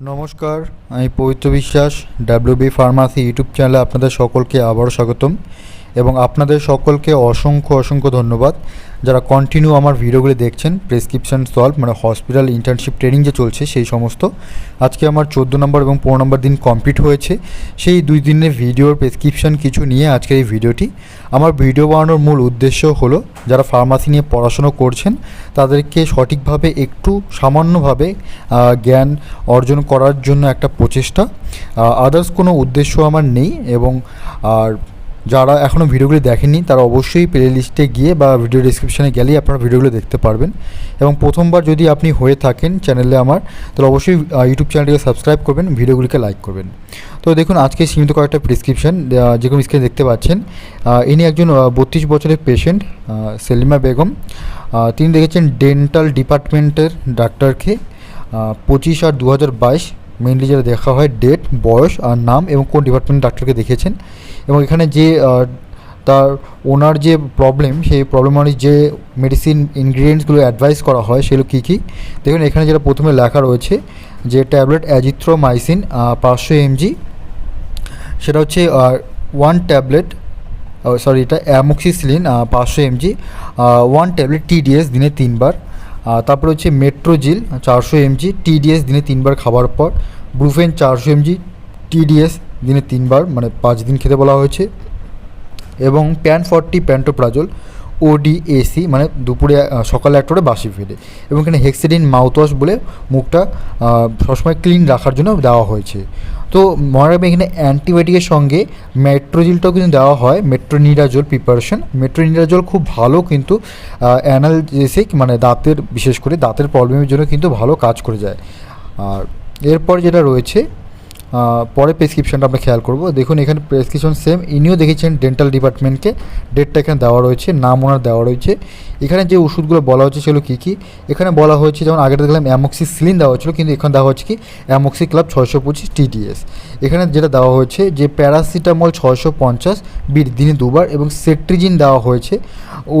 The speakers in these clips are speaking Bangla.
নমস্কার আমি পবিত্র বিশ্বাস ডাব্লিউবি ফার্মাসি ইউটিউব চ্যানেলে আপনাদের সকলকে আবারও স্বাগতম। এবং আপনাদের সকলকে অসংখ্য অসংখ্য ধন্যবাদ। যারা কন্টিনিউ আমার ভিডিওগুলি দেখছেন প্রেসক্রিপশন সলভ মানে হসপিটাল ইন্টার্নশিপ ট্রেনিং যে চলছে সেই সমস্ত, আজকে আমার চোদ্দ নম্বর এবং পনেরো নম্বর দিন কমপ্লিট হয়েছে। সেই দুই দিনের ভিডিওর প্রেসক্রিপশন কিছু নিয়ে আজকের এই ভিডিওটি। আমার ভিডিও বানানোর মূল উদ্দেশ্য হলো, যারা ফার্মাসি নিয়ে পড়াশুনো করছেন, তাদেরকে সঠিকভাবে একটু সামান্যভাবে জ্ঞান অর্জন করার জন্য একটা প্রচেষ্টা। আদার্স কোনো উদ্দেশ্য আমার নেই এবং আর যারা এখনও ভিডিওগুলি দেখেননি, তারা অবশ্যই প্লে লিস্টে গিয়ে বা ভিডিও ডিসক্রিপশানে গেলেই আপনারা ভিডিওগুলো দেখতে পারবেন। এবং প্রথমবার যদি আপনি হয়ে থাকেন চ্যানেলে আমার, তাহলে অবশ্যই ইউটিউব চ্যানেলটিকে সাবস্ক্রাইব করবেন, ভিডিওগুলিকে লাইক করবেন। তো দেখুন, আজকে সীমিত কয়েকটা প্রেসক্রিপশন যেরকম স্ক্রিনে দেখতে পাচ্ছেন। ইনি একজন বত্রিশ বছরের পেশেন্ট সেলিমা বেগম। তিনি দেখেছেন ডেন্টাল ডিপার্টমেন্টের ডাক্তারকে পঁচিশ আর দু হাজার বাইশ মেনলি যেটা দেখা হয় ডেট বয়স আর নাম এবং কোন ডিপার্টমেন্ট ডাক্তারকে দেখেছেন এবং এখানে যে তার ওনার যে প্রবলেম সেই প্রবলেম মানে যে মেডিসিন ইনগ্রিডিয়েন্টসগুলো অ্যাডভাইস করা হয় সেগুলো কী কী? দেখুন, এখানে যেটা প্রথমে লেখা রয়েছে যে ট্যাবলেট অ্যাজিথ্রোমাইসিন পাঁচশো এমজি সেটা হচ্ছে ওয়ান ট্যাবলেট সরি এটা অ্যামোক্সিসিলিন পাঁচশো এমজি ওয়ান ট্যাবলেট টিডিএস দিনে তিনবার। তারপরে হচ্ছে মেট্রোজিল চারশো এমজি টিডিএস দিনে তিনবার খাবার পর। ব্রুফেন চারশো এমজি টিডিএস দিনে তিনবার মানে পাঁচ দিন খেতে বলা হয়েছে। এবং প্যান ফর্টি প্যান্টোপ্রাজল ওডিএসি মানে দুপুরে সকালে একটা করে বাসি ফেলে। এবং এখানে হেক্সিডিন মাউথওয়াশ বলে মুখটা সবসময় ক্লিন রাখার জন্য দেওয়া হয়েছে। তো মনে রাখবেন এখানে অ্যান্টিবায়োটিকের সঙ্গে মেট্রোজিলটাও কিন্তু দেওয়া হয় মেট্রোনিডাজল প্রিপারেশন মেট্রোনিডাজল খুব ভালো কিন্তু অ্যানালজেসিক মানে দাঁতের, বিশেষ করে দাঁতের প্রবলেমের জন্য কিন্তু ভালো কাজ করে যায়। আর এরপর যেটা রয়েছে পরে প্রেসক্রিপশনটা আমরা খেয়াল করব। দেখুন, এখানে প্রেসক্রিপশন সেম ইনিও দেখেছেন ডেন্টাল ডিপার্টমেন্টকে ডেটটা এখানে দেওয়া রয়েছে, নাম ওনার দেওয়া রয়েছে। এখানে যে ওষুধগুলো বলা হচ্ছে সেগুলো কী কী? এখানে বলা হয়েছে, যেমন আগে দেখলাম অ্যামক্সিসিলিন দেওয়া হচ্ছিল কিন্তু এখানে দেওয়া হচ্ছে কি? অ্যামক্সি ক্লাব ছয়শো পঁচিশ টিডিএস এখানে যেটা দেওয়া হয়েছে, যে প্যারাসিটামল ছয়শো পঞ্চাশ বির দিনে দুবার, এবং সেট্রিজিন দেওয়া হয়েছে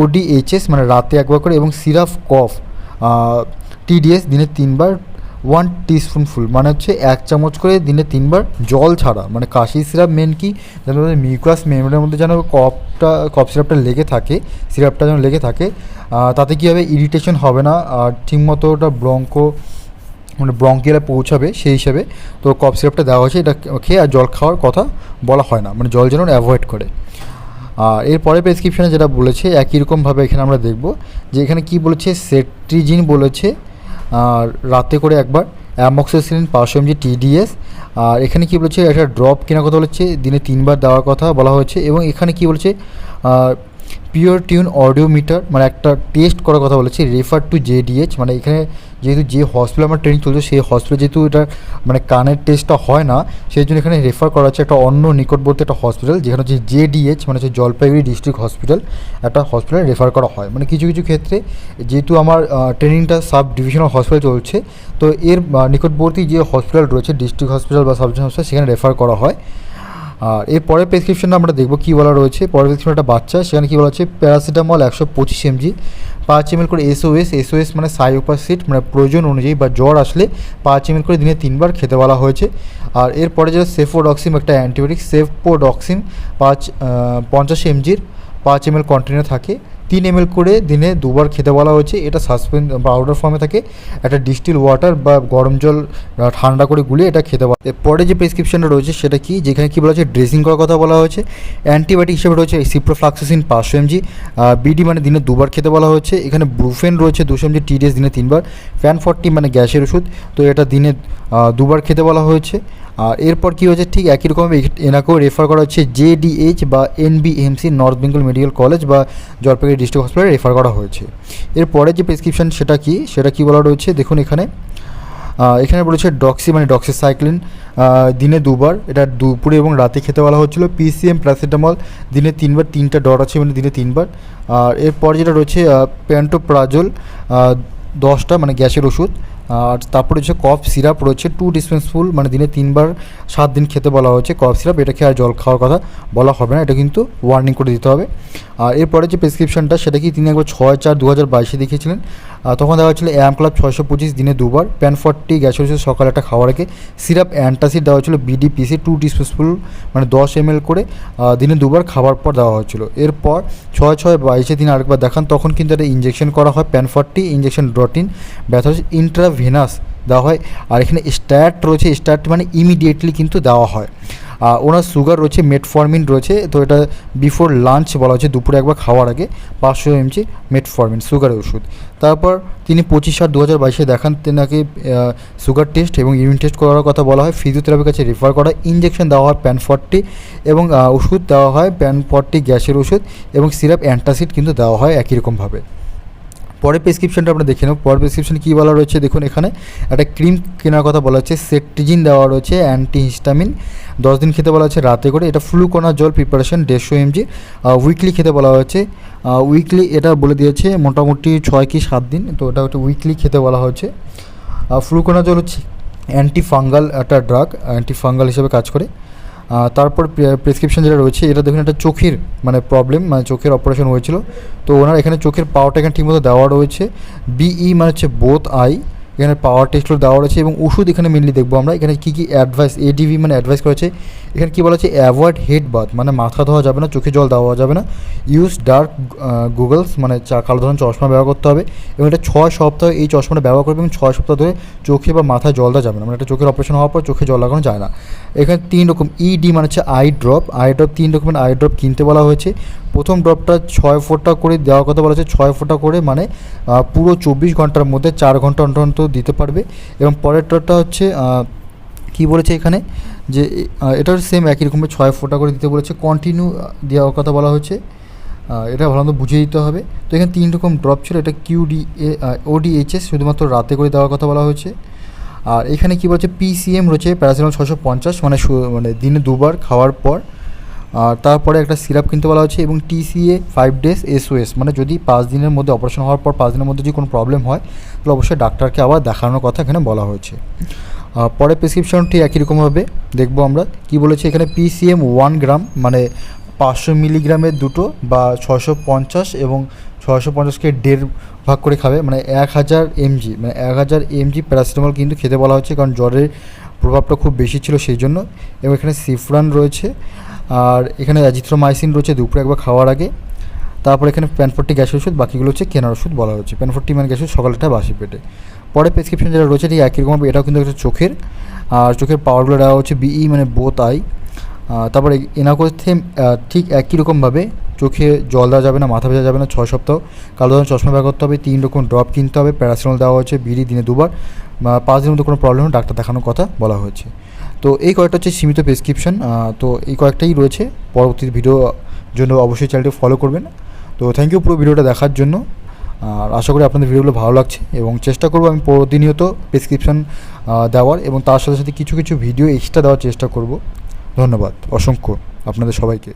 ওডিএইচএস মানে রাতে একবার করে, এবং সিরাপ কফ টিডিএস দিনে তিনবার ওয়ান টিস্পুনফুল মানে হচ্ছে এক চামচ করে দিনে তিনবার জল ছাড়া মানে কাশি সিরাপ মেন কি? যেন মিউকাস মেমোরির মধ্যে যেন কপটা, কফ সিরাপটা লেগে থাকে, সিরাপটা যেন লেগে থাকে তাতে কী হবে? ইরিটেশন হবে না, আর ঠিকমতো ওটা ব্রঙ্কো মানে ব্রঙ্কিয়ালে পৌঁছাবে সেই হিসাবে। তো কফ সিরাপটা দেওয়া হয়েছে, এটা খেয়ে আর জল খাওয়ার কথা বলা হয় না মানে জল যেন অ্যাভয়েড করে। আর এরপরে প্রেসক্রিপশানে যেটা বলেছে, একই রকমভাবে এখানে আমরা দেখব যে এখানে কি বলেছে, সেট্রিজিন বলেছে রাতে করে একবার অ্যামক্সিসিলিন পাঁচশো এমজি টিডিএস আর এখানে কি বলেছে, একটা ড্রপ কেনার কথা বলেছে, দিনে তিনবার দেওয়ার কথা বলা হয়েছে, এবং এখানে কি বলেছে পিওর টিউন অডিওমিটার মানে একটা টেস্ট করার কথা বলেছে রেফার টু জেডিএইচ মানে এখানে যেহেতু যে হসপিটাল আমার ট্রেনিং চলছে, সেই হসপিটালে যেহেতু এটা মানে কানের টেস্টটা হয় না, সেই জন্য এখানে রেফার করা হচ্ছে একটা অন্য নিকটবর্তী একটা হসপিটাল যেখানে হচ্ছে জেডিএইচ মানে হচ্ছে জলপাইগুড়ি ডিস্ট্রিক্ট হসপিটাল একটা হসপিটালে রেফার করা হয়। মানে কিছু কিছু ক্ষেত্রে যেহেতু আমার ট্রেনিংটা সাব ডিভিশনাল হসপিটাল চলছে, তো এর নিকটবর্তী যে হসপিটাল রয়েছে ডিস্ট্রিক্ট হসপিটাল বা সাব হসপিটাল সেখানে রেফার করা হয়। আর এর পরের প্রেসক্রিপশনটা আমরা দেখব কী বলা রয়েছে। পরের প্রেসক্রিপশন একটা বাচ্চা, সেখানে কী বলা হচ্ছে? প্যারাসিটামল একশো পঁচিশ এমজি পাঁচ এমএল করে এসওএস এসওএস মানে সাইওপাসিট মানে প্রয়োজন অনুযায়ী বা জ্বর আসলে পাঁচ এমএল করে দিনে তিনবার খেতে বলা হয়েছে। আর এরপরে যেটা সেফোডক্সিম একটা অ্যান্টিবায়োটিক সেফোডক্সিম পাঁচ পঞ্চাশ এমজির পাঁচ এমএল কন্টিনিউ থাকে। তিন এমএল করে দিনে দুবার খেতে বলা হয়েছে। এটা সাসপেন্ড পাউডার ফর্মে থাকে। একটা ডিস্টিল ওয়াটার বা গরম জল ঠান্ডা করে গুলিয়ে এটা খেতে বলা পরে যে প্রেসক্রিপশনটা রয়েছে, সেটা কি? যেখানে কি বলা হয়েছে ড্রেসিং করার কথা বলা হয়েছে। অ্যান্টিবায়োটিক হিসেবে রয়েছে সিপ্রোফ্লাক্সিসিন পাঁচশো এমজি বিডি মানে দিনে দুবার খেতে বলা হয়েছে। এখানে ব্রুফেন রয়েছে দুশো এমজি টিডিএস দিনে তিনবার। ফ্যান ফর্টি মানে গ্যাসের ওষুধ। তো এটা দিনে দুবার খেতে বলা হয়েছে। আর এরপর কী হয়েছে? ঠিক একই রকম এনাকেও রেফার করা হচ্ছে জেডিএইচ বা NBMC north Bengal medical college বা জলপাইগুড়ি ডিস্ট্রিক্ট হসপিটালে রেফার করা হয়েছে। এরপরে যে প্রেসক্রিপশন সেটা কি? সেটা কি বলা রয়েছে? দেখুন এখানে। এখানে বলেছে ডক্সি মানে ডক্সিসাইক্লিন দিনে দুবার। এটা দুপুরে এবং রাতে খেতে বলা হচ্ছিল। পিসিএম প্যারাসিটামল দিনে তিনবার। তিনটা ডট আছে মানে দিনে তিনবার। আর এরপর যেটা রয়েছে প্যান্টোপ্রাজল দশটা মানে গ্যাসের ওষুধ। আর তারপরে হচ্ছে কফ সিরাপ রয়েছে টু ডিসপেন্সফুল মানে দিনে তিনবার, সাত দিন খেতে বলা হয়েছে কফ সিরাপ এটা খেয়ে আর জল খাওয়ার কথা বলা হবে না, এটা কিন্তু ওয়ার্নিং করে দিতে হবে। আর এরপরে যে প্রেসক্রিপশনটা সেটা কি তিনি একবার ছয় চার দু হাজার বাইশে দেখিয়েছিলেন? তখন দেওয়া হচ্ছিল অ্যাম ক্লাব ছয়শো পঁচিশ দিনে দুবার প্যান ফর্টি ওষুধ সকালে একটা খাওয়ার আগে সিরাপ অ্যান্টাসিড দেওয়া হচ্ছিল বিডিপিসি টু টিস্পুন মানে দশ এম করে দিনে দুবার খাবার পর দেওয়া হয়েছিল। এরপর ছয় ছয় বাইশে তিনি আরেকবার দেখান, তখন কিন্তু একটা ইঞ্জেকশন করা হয় প্যান ফর্টি ইঞ্জেকশন ড্রটিন ব্যথা হচ্ছে ইন্ট্রাভেনাস দেওয়া হয়। আর এখানে স্ট্যাট রয়েছে স্ট্যাট মানে ইমিডিয়েটলি কিন্তু দেওয়া হয়। আর ওনার সুগার রয়েছে মেটফরমিন রয়েছে, তো এটা বিফোর লাঞ্চ বলা হচ্ছে দুপুরে একবার খাওয়ার আগে পাঁচশো এমজি মেটফরমিন সুগারের ওষুধ। তারপর তিনি পঁচিশ সাত দু হাজার বাইশে দেখান, তেনাকে সুগার টেস্ট এবং ইউরিন টেস্ট করার কথা বলা হয়। ফিজিওথেরাপির কাছে রেফার করা ইঞ্জেকশন দেওয়া হয় প্যান ফর্টি এবং ওষুধ দেওয়া হয় প্যান ফর্টি গ্যাসের ওষুধ এবং সিরাপ অ্যান্টাসিড কিন্তু দেওয়া হয় একই রকমভাবে। পরের প্রেসক্রিপশনটা আমরা দেখে নেব। পরের প্রেসক্রিপশন কী বলা রয়েছে দেখুন এখানে। একটা ক্রিম কেনার কথা বলা হচ্ছে সেট্রিজিন দেওয়া রয়েছে অ্যান্টি হিস্টামিন দশ দিন খেতে বলা হচ্ছে, রাতে করে। এটা ফ্লুকোনা জল প্রিপারেশন দেড়শো এমজি উইকলি খেতে বলা হয়েছে উইকলি এটা বলে দিয়েছে, মোটামুটি ছয় কি সাত দিন। তো এটা হচ্ছে উইকলি খেতে বলা হচ্ছে। ফ্লুকোনা জল হচ্ছে অ্যান্টি ফাঙ্গাল একটা ড্রাগ অ্যান্টি ফাঙ্গাল হিসেবে কাজ করে। তারপর প্রেসক্রিপশন যেটা রয়েছে, এটা দেখুন একটা চোখের মানে প্রবলেম মানে চোখের অপারেশন হয়েছিল। তো ওনার এখানে চোখের পাওয়ারটা এখানে ঠিকমতো দেওয়া রয়েছে। বিই মানে হচ্ছে বোথ আই এখানে পাওয়ার টেস্টগুলো দেওয়া রয়েছে এবং ওষুধ এখানে মেনলি দেখব আমরা। এখানে কী কী অ্যাডভাইস এডিভি মানে অ্যাডভাইস করেছে এখানে কী বলা হচ্ছে অ্যাভয়েড হেড বাথ মানে মাথা ধোয়া যাবে না, চোখে জল দেওয়া যাবে না। ইউজ ডার্ক গুগলস মানে চা, কালো ধরনের চশমা ব্যবহার করতে হবে এবং এটা ছয় সপ্তাহ এই চশমাটা ব্যবহার করবে এবং ছয় সপ্তাহ ধরে চোখে বা মাথায় জল দেওয়া যাবে না। মানে এটা চোখের অপারেশন হওয়ার পর চোখে জল লাগানো যায় না। এখানে তিন রকম ইডি মানে হচ্ছে আই ড্রপ আই ড্রপ তিন রকমের আই ড্রপ কিনতে বলা হয়েছে। প্রথম ড্রপটা ছয় ফোঁটা করে দেওয়ার কথা বলা হয়েছে। ছয় ফোঁটা করে মানে পুরো চব্বিশ ঘণ্টার মধ্যে চার ঘণ্টা অন্তর অন্তর দিতে পারবে। এবং পরের ড্রপটা হচ্ছে কি বলেছে এখানে? যে এটার সেম একই রকমের ছয় ফোঁটা করে দিতে বলেছে। কন্টিনিউ দেওয়ার কথা বলা হয়েছে। এটা ভালো মতো বুঝিয়ে দিতে হবে। তো এখানে তিন রকম ড্রপ ছিল। এটা কিউডি ওডিএইচএস শুধুমাত্র রাতে করে দেওয়ার কথা বলা হয়েছে। আর এখানে কি বলছে? পিসিএম রয়েছে প্যারাসিটামল ছশো পঞ্চাশ মানে মানে দিনে দুবার খাওয়ার পর। আর তারপরে একটা সিরাপ কিনতে বলা হচ্ছে এবং টিসিএ ফাইভ ডেজ এসওএস মানে যদি পাঁচ দিনের মধ্যে অপারেশন হওয়ার পর পাঁচ দিনের মধ্যে যদি কোনো প্রবলেম হয়, তাহলে অবশ্যই ডাক্তারকে আবার দেখানোর কথা এখানে বলা হয়েছে। পরে প্রেসক্রিপশনটি একই রকমভাবে দেখব আমরা। কি বলেছে এখানে? পিসিএম ওয়ান গ্রাম মানে পাঁচশো মিলিগ্রামের দুটো বা ছশো পঞ্চাশ এবং ছশো পঞ্চাশকে দেড় ভাগ করে খাবে মানে এক হাজার এমজি মানে এক হাজার এমজি প্যারাসিটামল কিন্তু খেতে বলা হচ্ছে কারণ জ্বরের প্রভাবটা খুব বেশি ছিল সেই জন্য। এবং এখানে সিফরান রয়েছে, আর এখানে অ্যাজিথ্রোমাইসিন রয়েছে দুপুরে একবার খাওয়ার আগে। তারপর এখানে প্যানফোর্টি গ্যাসের ওষুধ, বাকিগুলো হচ্ছে কেনার ওষুধ বলা হচ্ছে। প্যানফোর্টি মানে গ্যাসের সকালটা বাসি পেটে। পরে প্রেসক্রিপশন যেটা রয়েছে, ঠিক একই রকম এটাও কিন্তু একটা চোখের। আর চোখের পাওয়ারগুলো দেওয়া হচ্ছে বিই মানে বোথ আই তারপরে এনাকোথে ঠিক একই রকমভাবে চোখে জল দেওয়া যাবে না, মাথা ভেজা যাবে না ছয় সপ্তাহ। কালো ধরনের চশমা ব্যবহার করতে হবে, তিন রকম ড্রপ কিনতে হবে, প্যারাসিটামল দেওয়া হয়েছে, বিড়ি দিনে দুবার। পাঁচ দিনের মধ্যে কোনো প্রবলেম হলে ডাক্তার দেখানোর কথা বলা হয়েছে। তো এই কয়েকটা হচ্ছে সীমিত প্রেসক্রিপশন তো এই কয়েকটাই রয়েছে। পরবর্তী ভিডিও জন্য অবশ্যই চ্যানেলটি ফলো করবেন। তো থ্যাংক ইউ পুরো ভিডিওটা দেখার জন্য। আর আশা করি আপনাদের ভিডিওগুলো ভালো লাগছে এবং চেষ্টা করব আমি প্রতিনিয়ত প্রেসক্রিপশন দেওয়ার এবং তার সাথে সাথে কিছু কিছু ভিডিও এক্সট্রা দেওয়ার চেষ্টা করব। ধন্যবাদ, অসংখ্য আপনাদের সবাইকে।